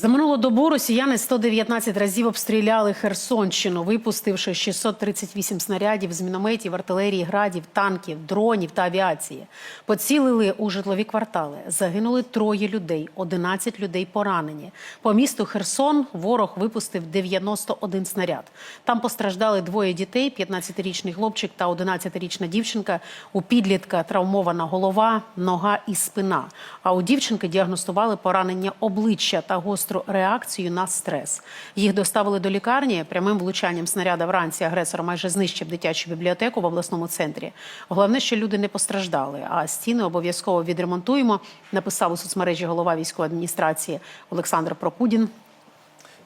За минулу добу росіяни 119 разів обстріляли Херсонщину, випустивши 638 снарядів з мінометів, артилерії, градів, танків, дронів та авіації. Поцілили у житлові квартали. Загинули троє людей, 11 людей поранені. По місту Херсон ворог випустив 91 снаряд. Там постраждали двоє дітей: 15-річний хлопчик та 11-річна дівчинка. У підлітка травмована голова, нога і спина. А у дівчинки діагностували поранення обличчя та гостру реакцію на стрес. Їх доставили до лікарні. Прямим влучанням снаряда вранці агресор майже знищив дитячу бібліотеку в обласному центрі. Головне, що люди не постраждали, а стіни обов'язково відремонтуємо. Написав у соцмережі голова військової адміністрації Олександр Прокудін.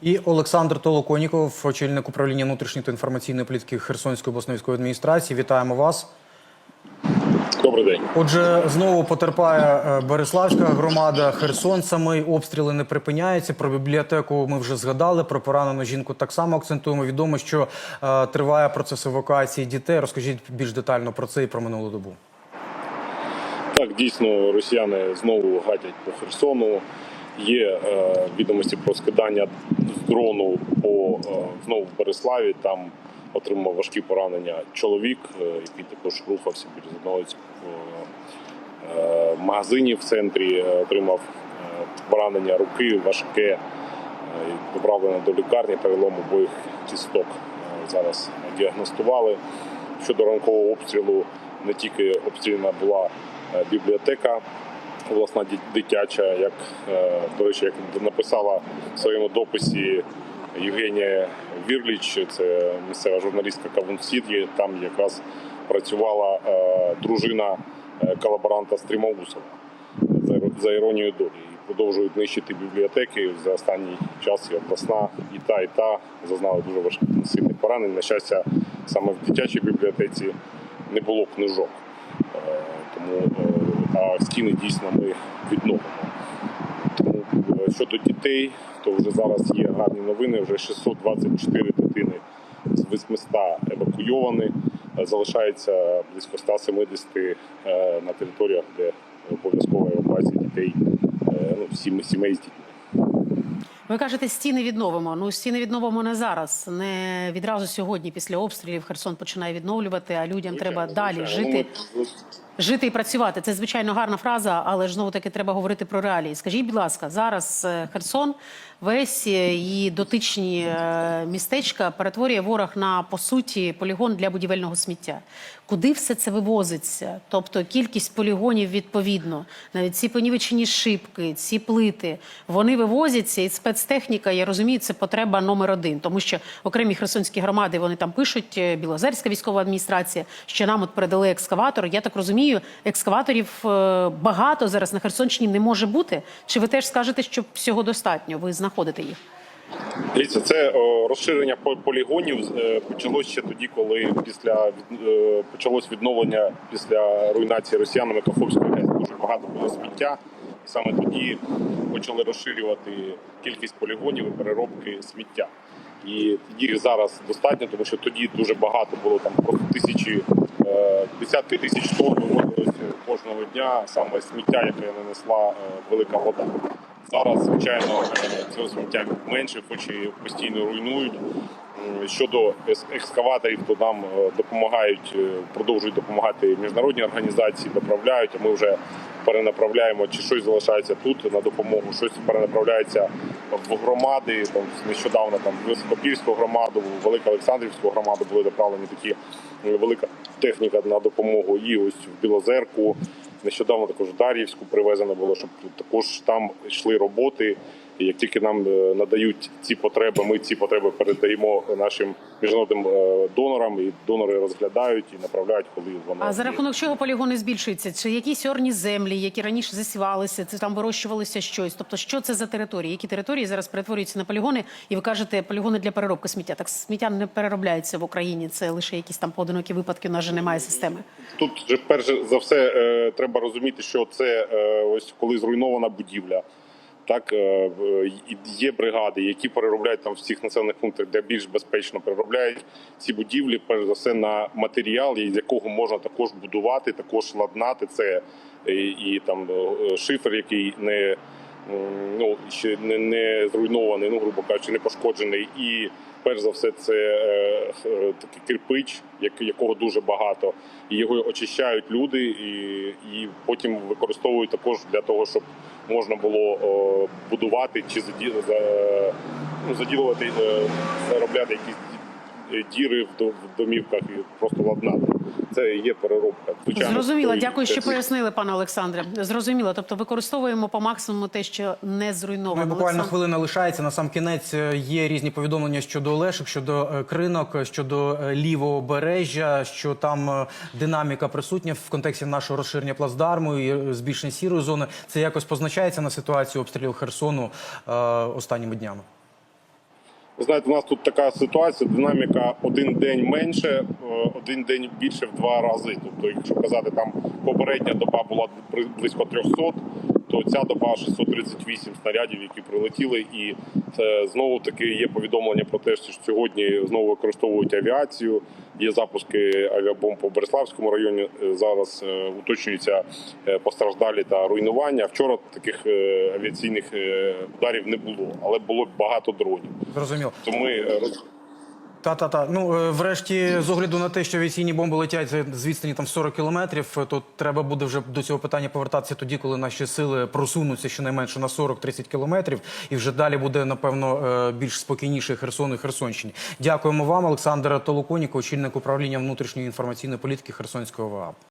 І Олександр Толоконіков, очільник управління внутрішньої та інформаційної політики Херсонської обласної військової адміністрації. Вітаємо вас. Добрий день. Отже, знову потерпає е, Береславська громада. Херсон самий обстріли не припиняються. Про бібліотеку ми вже згадали. Про поранену жінку так само акцентуємо. Відомо, що е, триває процес евакуації дітей. Розкажіть більш детально про це і про минулу добу. Так, дійсно, росіяни знову гатять по Херсону. Є е, відомості про скидання дрону по е, знову в Береславі. Там отримав важкі поранення чоловік, е, який також рухався біля одного з е, е, магазинів в центрі. Отримав поранення руки важке, доправлено до лікарні, перелом обоїх кісток. Зараз діагностували. Щодо ранкового обстрілу, не тільки обстріляна була бібліотека обласна ді- дитяча, як до речі, як написала в своєму дописі Євгенія Вірліч, це місцева журналістка Кавунсіді. Там якраз працювала е, дружина е, колаборанта Стрімоусова за, іронією долі. І продовжують нищити бібліотеки. За останній час і обласна, і та, і та зазнали дуже важких сильних поранень. На щастя, саме в дитячій бібліотеці не було книжок. Е, Тому а стіни дійсно ми відновимо. Тому щодо дітей, вже зараз є гарні новини. Вже 624 дитини з 800 евакуйовані. Залишається близько 170 е, на територіях, де обов'язкова евакуація дітей, е, ну, сім- сімей з дітьми. Ви кажете, стіни відновимо. Ну стіни відновимо не зараз, не відразу сьогодні. Після обстрілів Херсон починає відновлювати, а людям треба далі Звичайно. жити. Жити і працювати це звичайно гарна фраза, але ж знову таки треба говорити про реалії. Скажіть, будь ласка, зараз е, Херсон, весь е, і дотичні е, містечка перетворює ворог на по суті полігон для будівельного сміття. Куди все це вивозиться? Тобто кількість полігонів відповідно, навіть ці понівечені шибки, ці плити, вони вивозяться, і спецтехніка, я розумію, це потреба номер один, тому що окремі херсонські громади вони там пишуть Білозерська військова адміністрація, що нам от передали екскаватор. Я так розумію, екскаваторів е, багато зараз на Херсонщині не може бути. Чи ви теж скажете, що всього достатньо? Ви знаходите їх? Дивіться, це розширення по- полігонів е, почалось ще тоді, коли після е, почалось відновлення після руйнації росіянами Каховської ГЕС. Дуже багато було сміття. Саме тоді почали розширювати кількість полігонів і переробки сміття. І їх зараз достатньо, тому що тоді дуже багато було там просто тисячі, е, десятки тисяч тонн виводилось кожного дня саме сміття, яке нанесла е, велика вода. Зараз, звичайно, е, цього сміття менше, хоч і постійно руйнують. М, Щодо екскаваторів, то нам е, допомагають, е, продовжують допомагати міжнародні організації, доправляють. А ми вже перенаправляємо, чи щось залишається тут на допомогу, щось перенаправляється в громади. Там нещодавно там в Високопільську громаду, в Великоолександрівську громаду були доправлені такі е, велика техніка на допомогу. І ось в Білозерку. Нещодавно також в Дар'ївську привезено було, щоб також там йшли роботи. І як тільки нам е, надають ці потреби, ми ці потреби передаємо нашим міжнародним е, донорам, і донори розглядають і направляють, коли воно А за рахунок чого полігони збільшуються? Чи якісь орні землі, які раніше засівалися, це там вирощувалося щось? Тобто, що це за території? Які території зараз перетворюються на полігони? І ви кажете, полігони для переробки сміття. Так сміття не переробляється в Україні. Це лише якісь там поодинокі випадки. У нас же немає системи. тут же перш за все е, треба розуміти, що це ось коли зруйнована будівля. Так е, є бригади, які переробляють там в всіх населених пунктах, де більш безпечно переробляють ці будівлі, перш за все на матеріал, з якого можна також будувати, також ладнати це і, і там е, шифер, який не ну ще не, не зруйнований, ну грубо кажучи, не пошкоджений. І перш за все, це е, е, такий кирпич, як, якого дуже багато, і його очищають люди, і, і потім використовують також для того, щоб можна було е, будувати чи за, ну, заділувати, е, заробляти якісь е, діри в, домівках і просто ладнати. Це є переробка. Звичайно, Зрозуміло, дякую, що пояснили, пане Олександре. Зрозуміло. Тобто використовуємо по максимуму те, що не Ну, зруйновано. і буквально Олександр. хвилина лишається. На сам кінець е, є різні повідомлення щодо Олешок, щодо е, кринок, е, щодо е, лівого бережжя, що там е, динаміка присутня в контексті нашого розширення плацдарму і е, збільшення сірої зони. Це якось позначається на ситуацію обстрілів Херсону е, останніми днями. Знаєте, у нас тут така ситуація, динаміка один день менше, е, один день більше в два рази. Тобто, якщо казати, там попередня доба була близько 300, то ця доба 638 снарядів, які прилетіли, і це знову таки є повідомлення про те, що сьогодні знову використовують авіацію. Є запуски авіабомб по Береславському районі. Е, Зараз е, уточнюються е, постраждалі та руйнування. Вчора таких авіаційних ударів не було, але було багато дронів. Зрозуміло. То ми Та та та ну е, врешті, з огляду на те, що авіаційні бомби летять з- відстані там 40 кілометрів, е, то треба буде вже до цього питання повертатися тоді, коли наші сили просунуться щонайменше на 40-30 кілометрів, і вже далі буде напевно е, більш спокійніше Херсон і Херсонщині. Дякуємо вам, Олександр Толоконіко, очільник управління внутрішньої інформаційної політики Херсонського ОВА.